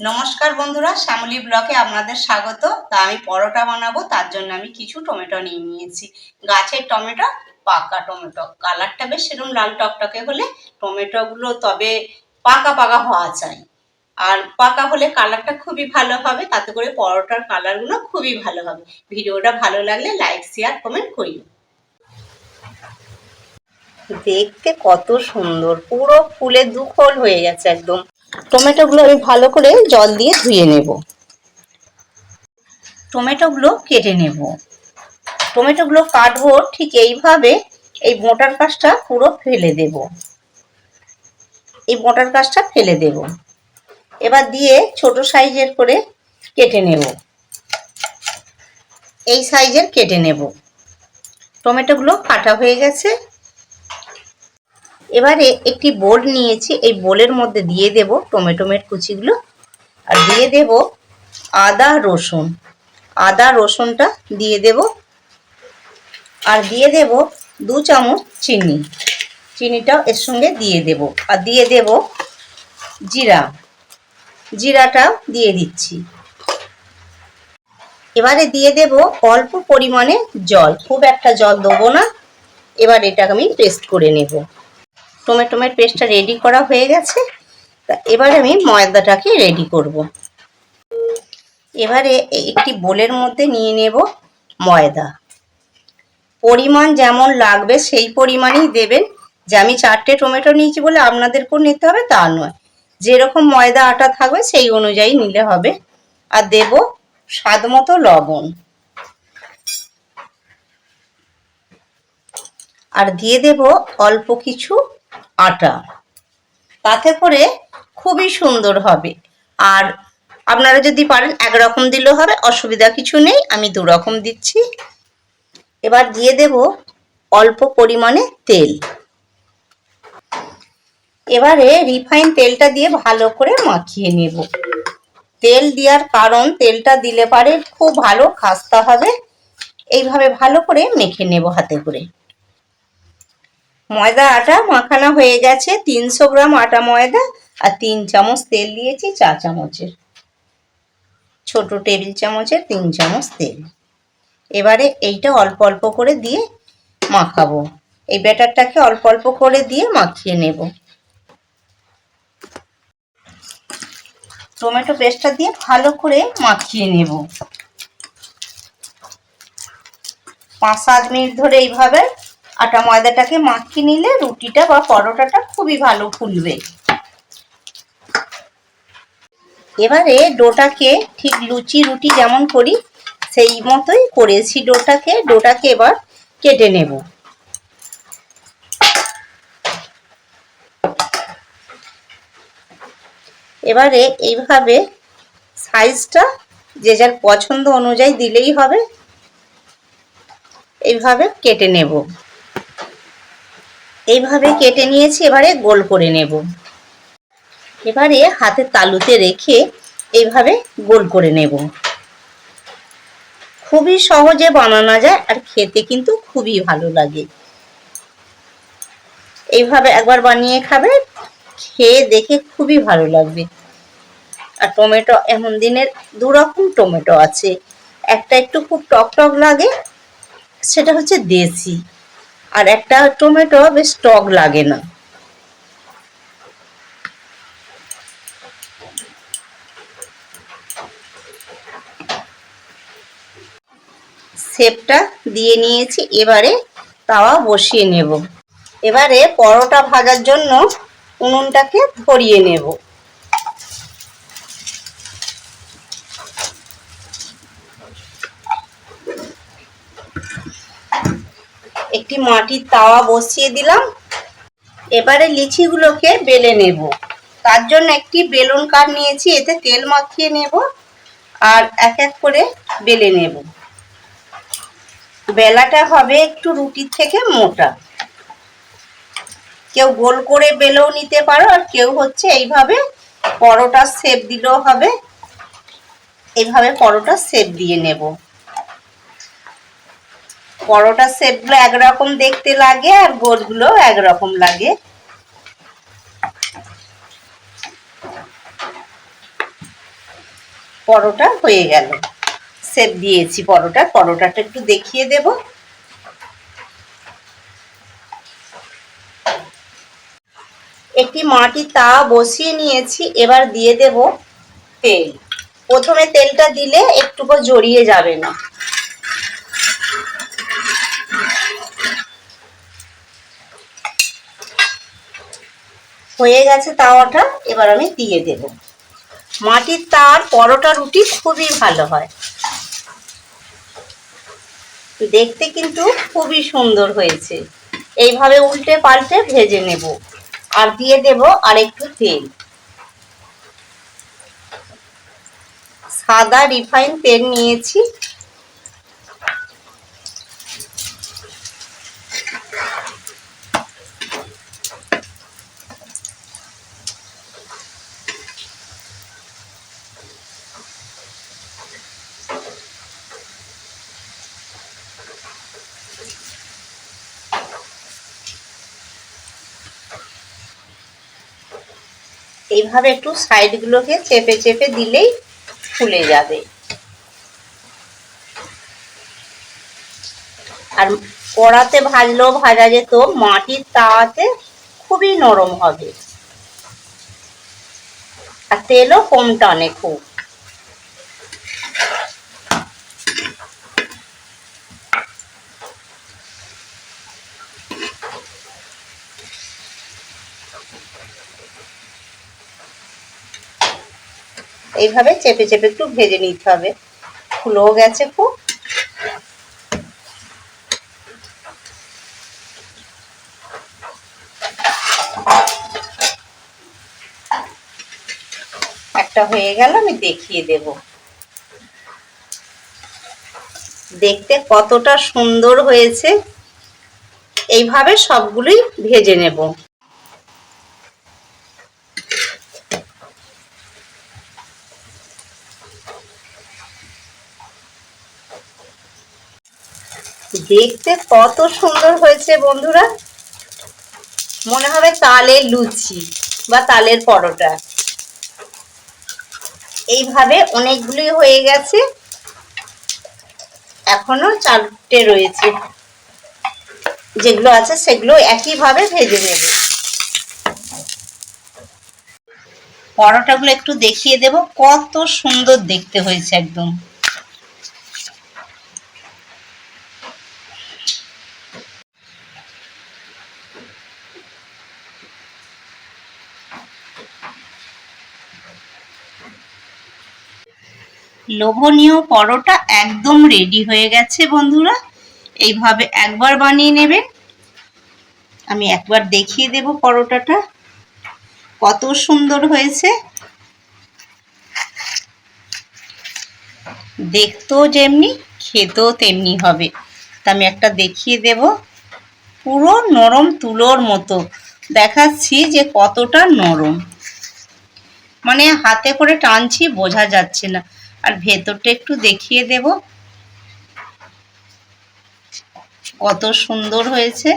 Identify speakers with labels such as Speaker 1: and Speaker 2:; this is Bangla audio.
Speaker 1: নমস্কার বন্ধুরা, শ্যামলি ব্লকে আপনাদের স্বাগত। তা আমি পরোটা বানাবো, তার জন্য আমি কিছু টমেটো নিয়ে নিয়েছি। গাছের টমেটো, পাকা টমেটো। কালারটা বেশ সেরকম লাল টকটকে হলে টমেটোগুলো তবে পাকা পাকা হওয়া চাই। আর পাকা হলে কালারটা খুবই ভালো হবে, তাতে করে পরোটার কালারগুলো খুবই ভালো হবে। ভিডিওটা ভালো লাগলে লাইক, শেয়ার, কমেন্ট করিও। দেখতে কত সুন্দর, পুরো ফুলে দুখোল হয়ে গেছে একদম। টমেটোগুলো আমি ভালো করে জল দিয়ে ধুয়ে নেব। টমেটোগুলো কেটে নেব। টমেটোগুলো কাটবো ঠিক এইভাবে এই মোটার কাজটা পুরো ফেলে দেব। এই মোটার কাজটা ফেলে দেব। এবার দিয়ে ছোট সাইজের করে কেটে নেব। এই সাইজের কেটে নেব। টমেটোগুলো কাটা হয়ে গেছে। এবারে একটি বোল নিয়েছি, এই বোলের মধ্যে দিয়ে দেব টমেটোমের কুচিগুলো। আর দিয়ে দেব আদা, রসুন। আদা, রসুনটা দিয়ে দেব। আর দিয়ে দেব দু চামচ চিনি। চিনিটাও এর সঙ্গে দিয়ে দেব। আর দিয়ে দেব জিরা। জিরাটাও দিয়ে দিচ্ছি। এবারে দিয়ে দেব অল্প পরিমাণে জল। খুব একটা জল দেবো না। এবার এটাকে আমি পেস্ট করে নেব। টমেটোমের পেস্টটা রেডি করা হয়ে গেছে। এবার আমি ময়দাটাকে রেডি করব। এবারে একটি বোলের মধ্যে নিয়ে নেব ময়দা। পরিমাণ যেমন লাগবে সেই পরিমাণেই দেবেন। যে আমি চারটে টমেটো নিয়েছি বলে আপনাদেরকেও নিতে হবে, তা নয়। যেরকম ময়দা আটা থাকবে সেই অনুযায়ী নিলে হবে। আর দেব স্বাদ মতো লবণ। আর দিয়ে দেব অল্প কিছু আটা। তাতে করে খুবই সুন্দর হবে। আর আপনারা যদি পারেন একরকম দিলেও হবে, অসুবিধা কিছু নেই, আমি দু রকম দিচ্ছি। এবার দিয়ে দেব অল্প পরিমাণে তেল। এবারে রিফাইন তেলটা দিয়ে ভালো করে মাখিয়ে নেব। তেল দেওয়ার কারণ, তেলটা দিলে পারে খুব ভালো, খাস্তা হবে। এইভাবে ভালো করে মেখে নেব হাতে করে। ময়দা আটা মাখানো হয়ে গেছে, তিনশো গ্রাম আটা ময়দা আর তিন চামচ তেল দিয়েছি চা চামচের। ছোট টেবিল চামচের তিন চামচ তেল। এবারে এইটা অল্প অল্প করে দিয়ে মাখাবো। এই ব্যাটারটাকে অল্প অল্প করে দিয়ে মাখিয়ে নেব। টমেটো পেস্টটা দিয়ে ভালো করে মাখিয়ে নেব। পাঁচ সাত মিনিট ধরে এইভাবে আটা ময়দাটাকে মাখিয়ে নিলে রুটিটা বা পরোটাটা খুবই ভালো ফুলবে। এবারে ডোটাকে ঠিক লুচি রুটি যেমন করি, সেই মতোই করেছি ডোটাকে। ডোটাকে এবার কেটে নেব। এবারে এইভাবে সাইজটা যে যার পছন্দ অনুযায়ী দিলেই হবে। এইভাবে কেটে নেব। এইভাবে কেটে নিয়েছি, এবারে গোল করে নেব। এবারে হাতে তালুতে রেখে এইভাবে গোল করে নেব। খুবই সহজে বানানো যায় আর খেতে কিন্তু খুবই ভালো লাগে। এইভাবে একবার বানিয়ে খাবে, খেয়ে দেখে খুবই ভালো লাগবে। আর টমেটো, এমন দিনের দু রকম টমেটো আছে। একটা একটু খুব টক টক লাগে, সেটা হচ্ছে দেশি। আর একটা টমেটো বেশ টক লাগে না। সেপটা দিয়ে নিয়েছি, এবারে তাওয়া বসিয়ে নেব। এবারে পরোটা ভাজার জন্য উনুনটাকে ধরিয়ে নেব। একটি মাটির তাওয়া বসিয়ে দিলাম। এবারে লিচিগুলোকে বেলে নেব। তার জন্য একটি বেলুন কাঠ নিয়েছি, এতে তেল মাখিয়ে নেব আর এক এক করে বেলে নেব। বেলাটা হবে একটু রুটির থেকে মোটা। কেউ গোল করে বেলেও নিতে পারো, আর কেউ হচ্ছে এইভাবে পরোটার শেপ দিলেও হবে। এইভাবে পরোটার শেপ দিয়ে নেব। পরোটা শেপগুলো একরকম দেখতে লাগে আর গোলগুলো একরকম লাগে। পরোটা হয়ে গেল। সেপ দিয়েছি পরোটা, পরোটাটা একটু দেখিয়ে দেব। একটি মাটি তা বসিয়ে নিয়েছি, এবার দিয়ে দেব তেল। প্রথমে তেলটা দিলে একটুকু জড়িয়ে যাবে না। হয়ে গেছে তাওয়াটা, এবার আমি দিয়ে দেব। মাটির তার, পরোটা, রুটি খুবই ভালো হয়। দেখতে কিন্তু খুবই সুন্দর হয়েছে। এইভাবে উল্টে পাল্টে ভেজে নেব। আর দিয়ে দেব আর একটু তেল। সাদা রিফাইন তেল নিয়েছি। এইভাবে একটু সাইডগুলোকে চেপে চেপে দিলেই ফুলে যাবে। আর কড়াতে ভাজলেও ভাজা যেত, মাটির তাওয়াতে খুবই নরম হবে। আর তেলও কম টানে খুব। এইভাবে চেপে চেপে একটু ভেজে নিতে হবে। ফুলেও গেছে খুব। একটা হয়ে গেল, আমি দেখিয়ে দেব। দেখতে কতটা সুন্দর হয়েছে। এইভাবে সবগুলোই ভেজে নেব। দেখতে কত সুন্দর হয়েছে বন্ধুরা। মনে হবে তালের লুচি বা তালের পরোটা। এইভাবে অনেকগুলি হয়ে গেছে। এখনও চারটে রয়েছে। যেগুলো আছে সেগুলো একইভাবে ভেজে নেবে। পরোটাগুলো একটু দেখিয়ে দেব। কত সুন্দর দেখতে হয়েছে একদম। লোভনীয় পরোটা একদম রেডি হয়ে গেছে বন্ধুরা। এইভাবে একবার বানিয়ে নেবেন। আমি একবার দেখিয়ে দেব পরোটাটা। কত সুন্দর হয়েছে। দেখতেও যেমনি, খেতেও তেমনি হবে। তা আমি একটা দেখিয়ে দেব। পুরো নরম তুলোর মতো। দেখাচ্ছি যে কতটা নরম। মানে হাতে করে টানছি, বোঝা যাচ্ছে না। আর ভেতরটা একটু দেখিয়ে দেব। কত সুন্দর হয়েছে।